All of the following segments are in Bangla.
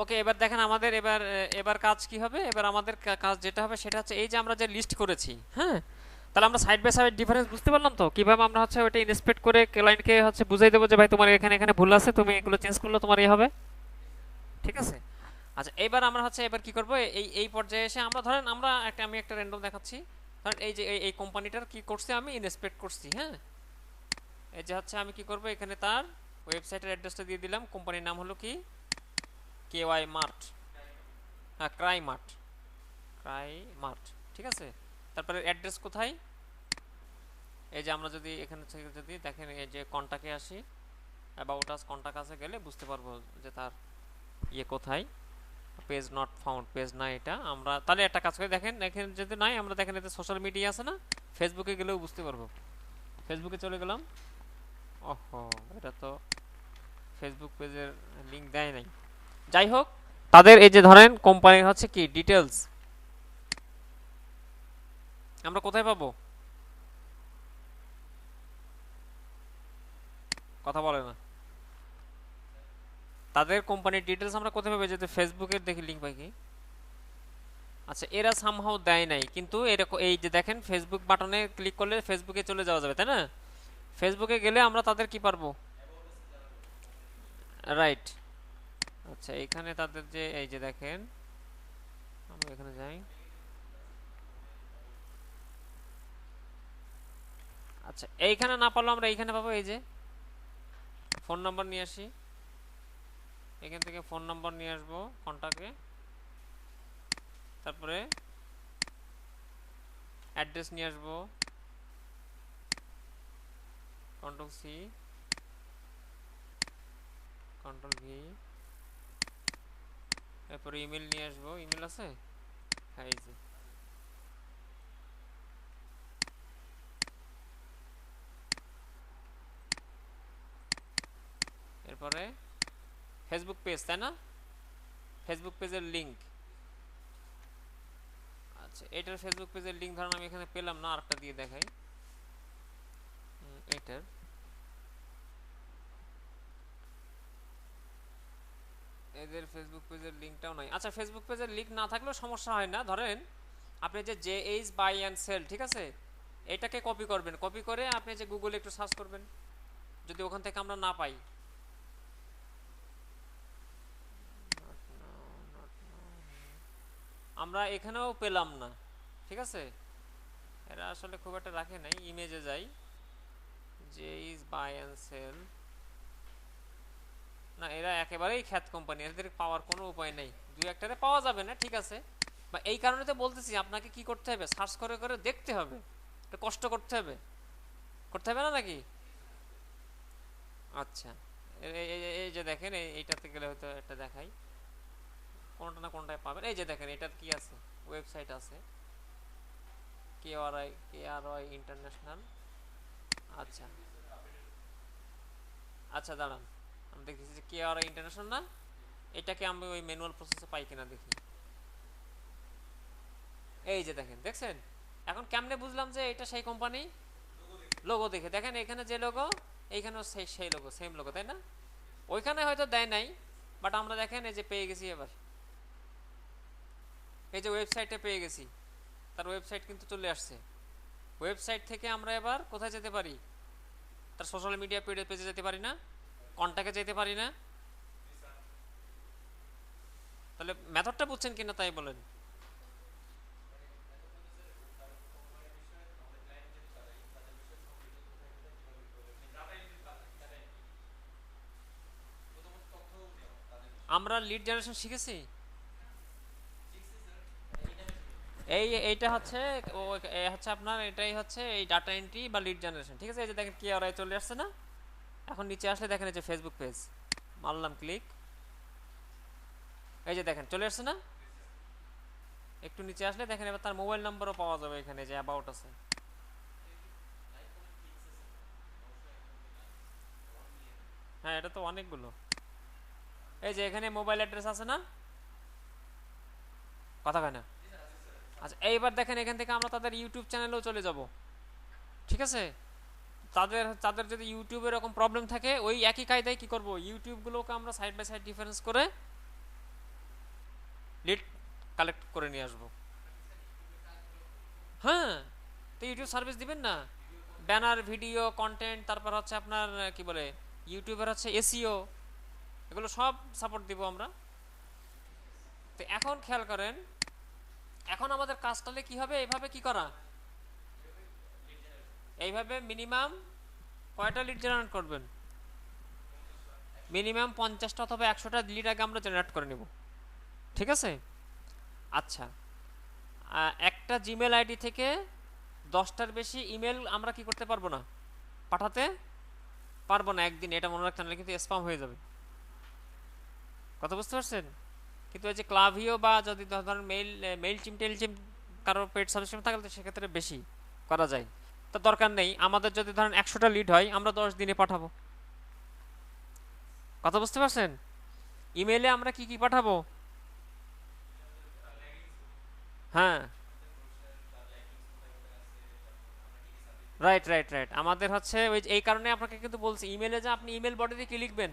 ওকে এবার দেখেন আমাদের এবার এবার কাজ কি হবে? এবার আমাদের কাজ যেটা হবে সেটা হচ্ছে এই যে আমরা যে লিস্ট করেছি হ্যাঁ? তাহলে আমরা সাইড বাই সাইড ডিফারেন্স বুঝতে পারলাম তো? কীভাবে আমরা হচ্ছে ওইটা ইন্সপেক্ট করে ক্লায়েন্টকে হচ্ছে বুঝাই দেবো যে, ভাই, তোমার এখানে এখানে ভুল আছে, তুমি এগুলো চেঞ্জ করলে তোমার এই হবে? ঠিক আছে? আচ্ছা এবার আমরা হচ্ছে এবার কি করব? এই এই পর্যায়ে এসে আমরা ধরেন আমরা একটা, আমি একটা র্যান্ডম দেখাচ্ছি। ধরেন এই যে, এই কোম্পানিটার কি করছে আমি? ইন্সপেক্ট করছি হ্যাঁ? এই যে হচ্ছে আমি কি করব? এখানে তার ওয়েবসাইটের অ্যাড্রেসটা দিয়ে দিলাম। কোম্পানির নাম হলো কি? কে ওয়াই মার্ট হ্যাঁ ক্রাই মার্ট ক্রাই মার্ট ঠিক আছে? তারপরে অ্যাড্রেস কোথায়? এই যে আমরা যদি এখানে থেকে যদি দেখেন, এই যে কন্টাক্টে আসি অ্যাবাউট আস কন্টাক্ট আছে গেলে বুঝতে পারব যে তার ইয়ে কোথায়। পেজ নট ফাউন্ড পেজ না এটা। আমরা তাহলে একটা কাজ করে, দেখেন, এখানে যদি নাই, আমরা দেখেন এতে সোশ্যাল মিডিয়া আছে না? ফেসবুকে গেলেও বুঝতে পারব। ফেসবুকে চলে গেলাম। ওহো, এটা তো ফেসবুক পেজের লিংক দেয় নাই। যাই হোক তাদের এই যে ধরেন কোম্পানির হচ্ছে কি ডিটেলস আমরা কোথায় পাবো? কথা বলে না। তাদের কোম্পানির ডিটেলস আমরা কোথায় পাবো? যদি ফেসবুকের দেখি লিংক পাই কি? আচ্ছা এরা সামহাও দেয় নাই, কিন্তু এরকম এই যে দেখেন ফেসবুক বাটনে ক্লিক করলে ফেসবুকে চলে যাওয়া যাবে, তাই না? ফেসবুকে গেলে আমরা তাদের কি পারব? রাইট আচ্ছা এখানে তাদের যে, এই যে দেখেন, আমরা এখানে যাই। আচ্ছা এইখানে না পারল আমরা এইখানে পাবো, এই যে। ফোন নাম্বার নিয়ে আসি। এখান থেকে ফোন নাম্বার নিয়ে আসব কন্টাক্টে তারপরে অ্যাড্রেস নিয়ে আসব। Control C. Control V. এরপরে ইমেল নিয়ে আসব ইমেল আছে? হ্যাঁ এই যে। এরপরে ফেসবুক পেজ তাই না? ফেসবুক পেজের লিংক আচ্ছা এটার ফেসবুক পেজের লিঙ্ক ধরুন আমি এখানে পেলাম না, আরেকটা দিয়ে দেখাই। এটার। এদের ফেসবুক পেজের লিঙ্কটাও নাই। আচ্ছা ফেসবুক পেজের লিংক না থাকলেও সমস্যা হয় না। ধরেন, আপনি যে J H buy and sell ঠিক আছে? এটাকে কপি করবেন। কপি করে আপনি যে গুগলে একটু সার্চ করবেন, যদি ওখান থেকে আমরা না পাই। আমরা এখানেও পেলাম না, ঠিক আছে? এরা আসলে খুব একটা রাখে নাই। ইমেজে যাই। যে ইজ বাই অ্যান্ড সেল না, এরা একেবারেই খ্যাত কোম্পানি এদের পাওয়ার কোনো উপায় নেই। দু একটাতে পাওয়া যাবে না, ঠিক আছে। বা এই কারণে তো বলতেছি, আপনাকে কি করতে হবে? সার্চ করে করে দেখতে হবে। একটু কষ্ট করতে হবে। করতে হবে না নাকি? আচ্ছা। এই যে দেখেন, এই- এইটাতে গেলে হয়তো একটা দেখাই। কোনটা না কোনটায় পাবেন? এই যে দেখেন, এটার কি আছে? ওয়েবসাইট আছে। K R I K R I international আচ্ছা। আচ্ছা দাঁড়ান। আমি দেখতেছি যে কে আর ইন্টারন্যাশনাল এটাকে আমি ওই ম্যানুয়াল প্রসেসে পাই কিনা দেখি। এই যে দেখেন, দেখছেন? এখন কেমনে বুঝলাম যে এটা সেই কোম্পানি লোগো দেখে। দেখেন, এখানে যে লোগো এইখানেও সেই সেই লোগো সেম লোগো তাই না? ওইখানে হয়তো দেয় নাই বাট আমরা দেখেন, এই যে পেয়ে গেছি এবার। এই যে ওয়েবসাইটে পেয়ে গেছি, তার ওয়েবসাইট কিন্তু চলে আসছে। ওয়েবসাইট থেকে আমরা এবার কোথায় যেতে পারি? তার সোশ্যাল মিডিয়া পেজে যেতে পারি না? কন্ট্যাক্টে যেতে পারি না? তাহলে মেথডটা বুঝছেন কিনা তাই বলেন। আমরা লিড জেনারেশন শিখেছি? এই এইটা হচ্ছে হচ্ছে আপনার, এটাই হচ্ছে এই ডাটা এন্ট্রি বা লিড জেনারেশন ঠিক আছে? এই যে দেখেন কি আর চলে আসছে না? এখন নিচে আসলে দেখেন এই যে ফেসবুক পেজ মারলাম ক্লিক এই যে দেখেন, চলে আসছে না? একটু নিচে আসলে দেখেন এবার তার মোবাইল নাম্বারও পাওয়া যাবে এখানে যে অ্যাবাউট আছে। হ্যাঁ এটা তো অনেকগুলো। এই যে এখানে মোবাইল অ্যাড্রেস আছে না? কথা কয় না? আচ্ছা এইবার দেখেন এখান থেকে আমরা তাদের ইউটিউব চ্যানেলেও চলে যাব। ঠিক আছে? তাদের তাদের যদি ইউটিউবে এরকম প্রবলেম থাকে, ওই একই কায়দায় কি করব? ইউটিউবগুলোকে আমরা সাইড বাই সাইড ডিফারেন্স করে লিড কালেক্ট করে নিয়ে আসব। হ্যাঁ তো ইউটিউব সার্ভিস দিবেন না? ব্যানার ভিডিও কন্টেন্ট তারপর হচ্ছে আপনার, কি বলে ইউটিউবের হচ্ছে এসিও এগুলো সব সাপোর্ট দিব আমরা। তো এখন খেয়াল করেন, এখন আমাদের কাজটালে কি হবে? এভাবে কি করা? এইভাবে মিনিমাম কয়টা লিড জেনারেট করবেন? মিনিমাম পঞ্চাশটা অথবা একশোটা লিড আগে আমরা জেনারেট করে নেব। ঠিক আছে? আচ্ছা। একটা জিমেল আইডি থেকে দশটার বেশি ইমেল আমরা কি করতে পারব না? পাঠাতে পারব না একদিন। এটা মনে রাখতে নাহলে কিন্তু স্পাম হয়ে যাবে। কথা বুঝতে পারছেন? কিন্তু এই যে ক্লাভিও বা যদি ধরেন মেইল মেইল চিম টেল চিম কারও পেড সাবস্ক্রিপশন থাকলে সেক্ষেত্রে বেশি করা যায়। তো দরকার নেই। আমাদের যদি ধরেন একশোটা লিড হয়, আমরা দশ দিনে পাঠাবো। কথা বুঝতে পারছেন? ইমেলে আমরা কি কি পাঠাবো? হ্যাঁ। রাইট রাইট রাইট আমাদের হচ্ছে ওই এই কারণে আপনাকে কিন্তু বলছি ইমেলে যে আপনি ইমেল বডিতে কি লিখবেন?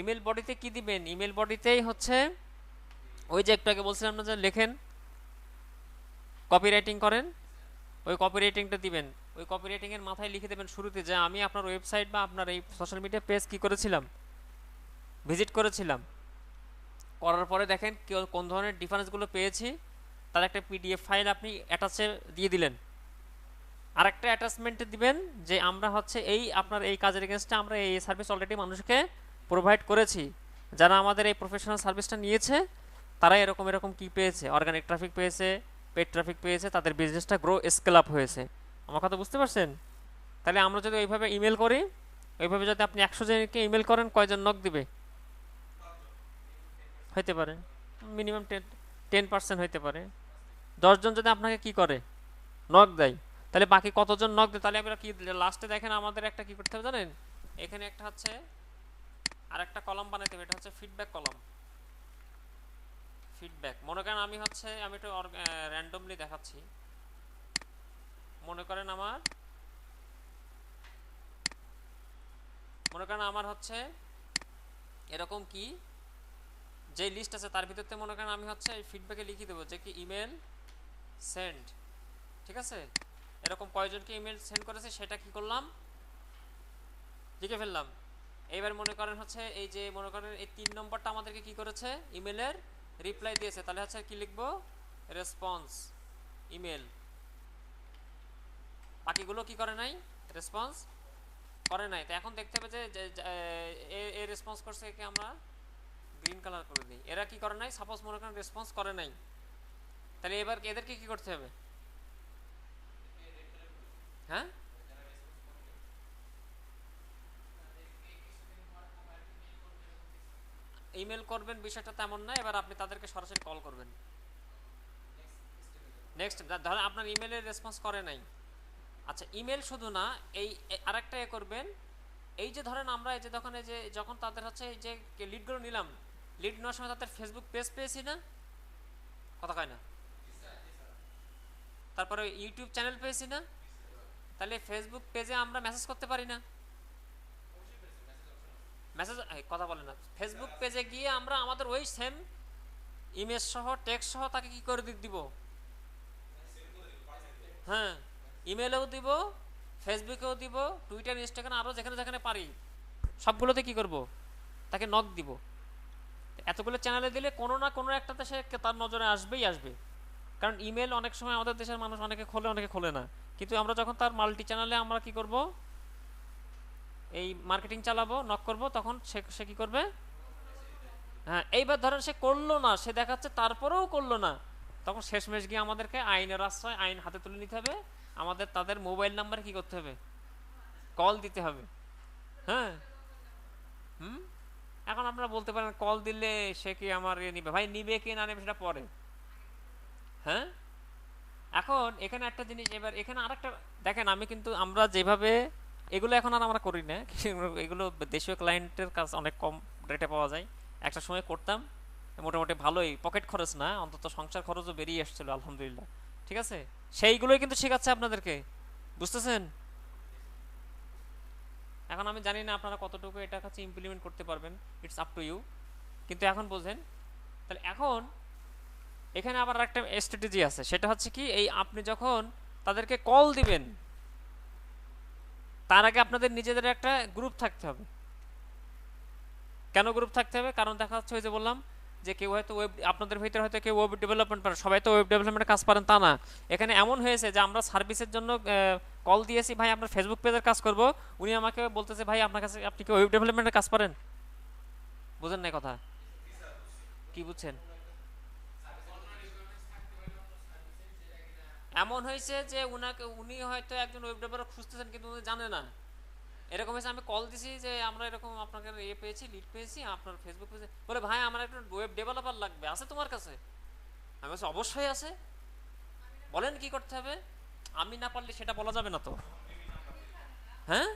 ইমেল বডিতে কি দিবেন? ইমেল বডিতেই হচ্ছে ওই যে একটু আগে বলছিলাম না যে লেখেন কপি রাইটিং করেন। ওই কপি রাইটিংটা দিবেন। ওই কপি রাইটিং এর মাথায় লিখে দেবেন শুরুতে যে, আমি আপনার ওয়েবসাইট বা আপনার এই সোশ্যাল মিডিয়া পেজ কি করেছিলাম? ভিজিট করেছিলাম। করার পরে দেখেন কোন ধরনের ডিফারেন্সগুলো পেয়েছি, তার একটা পিডিএফ ফাইল আপনি অ্যাটাচে দিয়ে দিলেন। আরেকটা অ্যাটাচমেন্টে দিবেন যে, আমরা হচ্ছে এই আপনার এই কাজের এগেনস্টে আমরা এই সার্ভিস অলরেডি মানুষকে প্রোভাইড করেছি। যারা আমাদের এই প্রফেশনাল সার্ভিসটা নিয়েছে তারা এরকম এরকম কি পেয়েছে? অর্গানিক ট্রাফিক পেয়েছে পেড ট্রাফিক পেয়েছে, তাদের বিজনেসটা গ্রো স্কেল আপ হয়েছে। আমার কথা বুঝতে পারছেন? তাহলে আমরা যদি ওইভাবে ইমেল করি, ওইভাবে যদি আপনি একশো জনকে ইমেল করেন, কয়জন নক দিবে? হইতে পারে। মিনিমাম টেন টেন পার্সেন্ট হইতে পারে। দশজন যদি আপনাকে কি করে? নক দেয়। তাহলে বাকি কতজন নক দেয়? তাহলে আমরা কি লাস্টে দেখেন আমাদের একটা কি করতে হবে জানেন? এখানে একটা হচ্ছে আর একটা কলম বানাইতে হবে, এটা হচ্ছে ফিডব্যাক কলাম। ফিডব্যাক মনে করেন আমি হচ্ছে, আমি একটু র্যান্ডমলি দেখাচ্ছি। মনে করেন আমার, মনে করেন আমার হচ্ছে এরকম কি? যে লিস্ট আছে তার ভিতরতে মনে করেন আমি হচ্ছে এই ফিডব্যাকে লিখে দেবো যে কি ইমেল সেন্ড ঠিক আছে? এরকম কয়জনকে ইমেল সেন্ড করেছে সেটা কি করলাম? লিখে ফেললাম। এইবার মনে করেন হচ্ছে এই যে মনে করেন এই তিন নম্বরটা আমাদেরকে কি করেছে? ইমেলের রিপ্লাই দিয়েছে, তাহলে হচ্ছে কি লিখব? রেসপন্স ইমেল বাকিগুলো কি করে নাই? রেসপন্স করে নাই। তো এখন দেখতে হবে যে এ রেসপন্স করছে একে আমরা গ্রিন কালার করে দিই। এরা কি করে নাই? সাপোজ মনে করেন রেসপন্স করে নাই। তাহলে এবার এদেরকে কি করতে হবে? হ্যাঁ? ইমেল করবেন, বিষয়টা তেমন না, এবার আপনি তাদেরকে সরাসরি কল করবেন। নেক্সট ধরেন আপনার ইমেলের রেসপন্স করে নাই। আচ্ছা ইমেল শুধু না, এই আরেকটা এ করবেন। এই যে ধরেন আমরা, এই যে যখন এই যে, যখন তাদের হচ্ছে এই যে লিডগুলো নিলাম লিড নেওয়ার সময় তাদের ফেসবুক পেজ পেয়েছি না? কথা কয় না? তারপরে ইউটিউব চ্যানেল পেয়েছি না? তাহলে ফেসবুক পেজে আমরা মেসেজ করতে পারি না? মেসেজ কথা বলে না। ফেসবুক পেজে গিয়ে আমরা আমাদের ওই সেম ইমেজ সহ টেক্সট সহ তাকে কি করে দিব? হ্যাঁ ইমেলেও দিব ফেসবুকেও দিব টুইটার ইনস্টাগ্রাম আরও যেখানে যেখানে পারি, সবগুলোতে কি করব? তাকে নক দিব। এতগুলো চ্যানেলে দিলে কোনো না কোনো একটাতে সে তার নজরে আসবেই আসবে। কারণ ইমেল অনেক সময় আমাদের দেশের মানুষ অনেকে খোলে অনেকে খোলে না। কিন্তু আমরা যখন তার মাল্টি চ্যানেলে আমরা কি করব? এই মার্কেটিং চালাবো নক করব, তখন সে সে কী করবে? হ্যাঁ এইবার ধরেন সে করল না, সে দেখাচ্ছে তারপরেও করল না, তখন শেষমেশ গিয়ে আমাদেরকে আইনের আশ্রয়, আইন হাতে তুলে নিতে হবে। আমাদের, তাদের মোবাইল নাম্বারে কি করতে হবে? কল দিতে হবে। হ্যাঁ? হুম? এখন আপনারা বলতে পারেন কল দিলে সে কি আমার ইয়ে নিবে? ভাই, নিবে কি না নেবে সেটা পরে। হ্যাঁ? এখন এখানে একটা জিনিস, এবার এখানে আরেকটা, দেখেন আমি কিন্তু আমরা যেভাবে এগুলো এখন আর আমরা করি না। এগুলো দেশীয় ক্লায়েন্টের কাছে অনেক কম রেটে পাওয়া যায়। একটা সময় করতাম, মোটামুটি ভালোই। পকেট খরচ না, অন্তত সংসার খরচও বেরিয়ে এসেছিল আলহামদুলিল্লাহ। ঠিক আছে? সেইগুলোই কিন্তু শেখাচ্ছে আপনাদেরকে। বুঝতেছেন? এখন আমি জানি না আপনারা কতটুকু এটা কাছে ইমপ্লিমেন্ট করতে পারবেন। ইটস আপ টু ইউ কিন্তু এখন বোঝেন, তাহলে এখন এখানে আবার একটা স্ট্র্যাটেজি আছে। সেটা হচ্ছে কি, এই আপনি যখন তাদেরকে কল দিবেন তার আগে আপনাদের নিজেদের একটা গ্রুপ থাকতে হবে। কেন গ্রুপ থাকতে হবে? কারণ দেখা যাচ্ছে ওই যে বললাম যে কেউ হয়তো ওয়েব আপনাদের ভিতরে হয়তো কেউ ওয়েব ডেভেলপমেন্ট পারে, সবাই তো ওয়েব ডেভেলপমেন্টের কাজ পারেন, তা না। এখানে এমন হয়েছে যে আমরা সার্ভিসের জন্য কল দিয়েছি, ভাই, আমরা ফেসবুক পেজের কাজ করব। উনি আমাকে বলতেছে, ভাই, আপনার কাছে, আপনি কি ওয়েব ডেভেলপমেন্টের কাজ পারেন? বুঝেন না কথা? কি বুঝছেন? এমন হয়েছে যে উনাকে, উনি হয়তো একজন ওয়েব ডেভেলপার খুঁজতেছেন কিন্তু উনি জানে না। এরকম হয়েছে, আমি কল দিছি যে আমরা এরকম আপনাকে ইয়ে পেয়েছি লিড পেয়েছি, আপনার ফেসবুক পেয়েছি বলে, ভাই, আমার একটা ওয়েব ডেভেলপার লাগবে, আছে তোমার কাছে? আমি বলছি, অবশ্যই আছে। বলেন কি করতে হবে? আমি না পারলে সেটা বলা যাবে না তো। হ্যাঁ?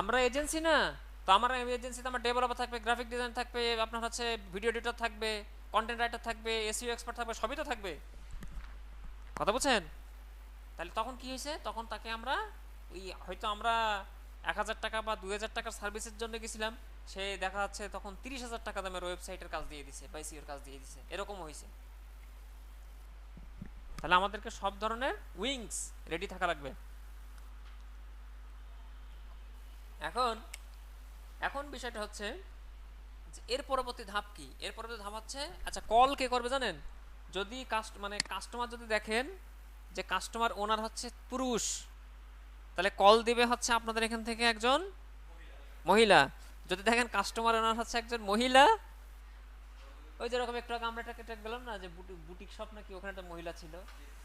আমরা এজেন্সি না। তো আমার এজেন্সিতে আমার ডেভেলপার থাকবে গ্রাফিক ডিজাইন থাকবে, আপনার হচ্ছে ভিডিও এডিটর থাকবে কন্টেন্ট রাইটার থাকবে এসিও এক্সপার্ট থাকবে, সবই তো থাকবে। কথা বলছেন তাহলে তখন কি হয়েছে? তখন তাকে আমরা ওই হয়তো আমরা এক হাজার টাকা বা দুই হাজার টাকার সার্ভিসের জন্য গেছিলাম। সে দেখা যাচ্ছে তখন তিরিশ হাজার টাকা দামের ওয়েবসাইটের কাজ দিয়ে দিছে, বা সিওর কাজ দিয়ে দিছে। এরকম হয়েছে। তাহলে আমাদেরকে সব ধরনের উইংস রেডি থাকা লাগবে। এখন এখন বিষয়টা হচ্ছে এর পরবর্তী ধাপ কি? এর পরবর্তী ধাপ হচ্ছে আচ্ছা কল কে করবে জানেন? যদি কাস্ট মানে কাস্টমার যদি দেখেন যে কাস্টমার ওনার হচ্ছে পুরুষ, তাহলে কল দিবে হচ্ছে আপনাদের এখান থেকে একজন মহিলা। যদি দেখেন কাস্টমার ওনার হচ্ছে একজন মহিলা, ওই যেরকম একটু আগে আমরা একটা গেলাম না, যে বুটিক শপ নাকি ওখানে একটা মহিলা ছিল,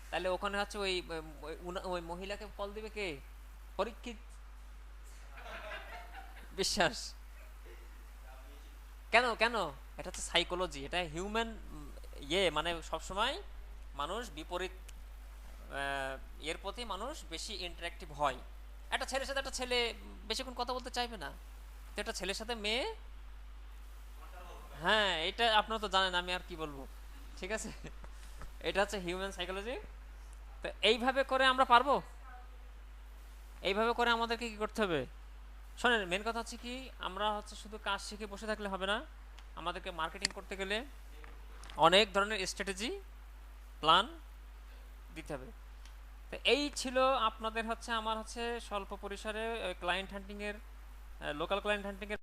তাহলে ওখানে হচ্ছে ওই ওই মহিলাকে কল দিবে কে? পরীক্ষিত। বিশ্বাস। কেন কেন? এটা হচ্ছে সাইকোলজি এটা হিউম্যান ইয়ে মানে সবসময় মানুষ বিপরীত এর প্রতি মানুষ বেশি ইন্টারাক্টিভ হয়। একটা ছেলের সাথে একটা ছেলে বেশিক্ষণ কথা বলতে চাইবে না। তো একটা ছেলের সাথে মেয়ে হ্যাঁ এটা আপনারা তো জানেন, আমি আর কি বলব। ঠিক আছে? এটা হচ্ছে হিউম্যান সাইকোলজি তো এইভাবে করে আমরা পারব? এইভাবে করে আমাদেরকে কি করতে হবে? শোনেন মেন কথা হচ্ছে কি, আমরা হচ্ছে শুধু কাজ শিখে বসে থাকলে হবে না। আমাদেরকে মার্কেটিং করতে গেলে অনেক ধরনের স্ট্র্যাটেজি প্ল্যান দিতে হবে। তো এই ছিল আপনাদের হচ্ছে আমার হচ্ছে স্বল্প পরিসরে ক্লায়েন্ট হান্টিংয়ের লোকাল ক্লায়েন্ট হান্টিংয়ের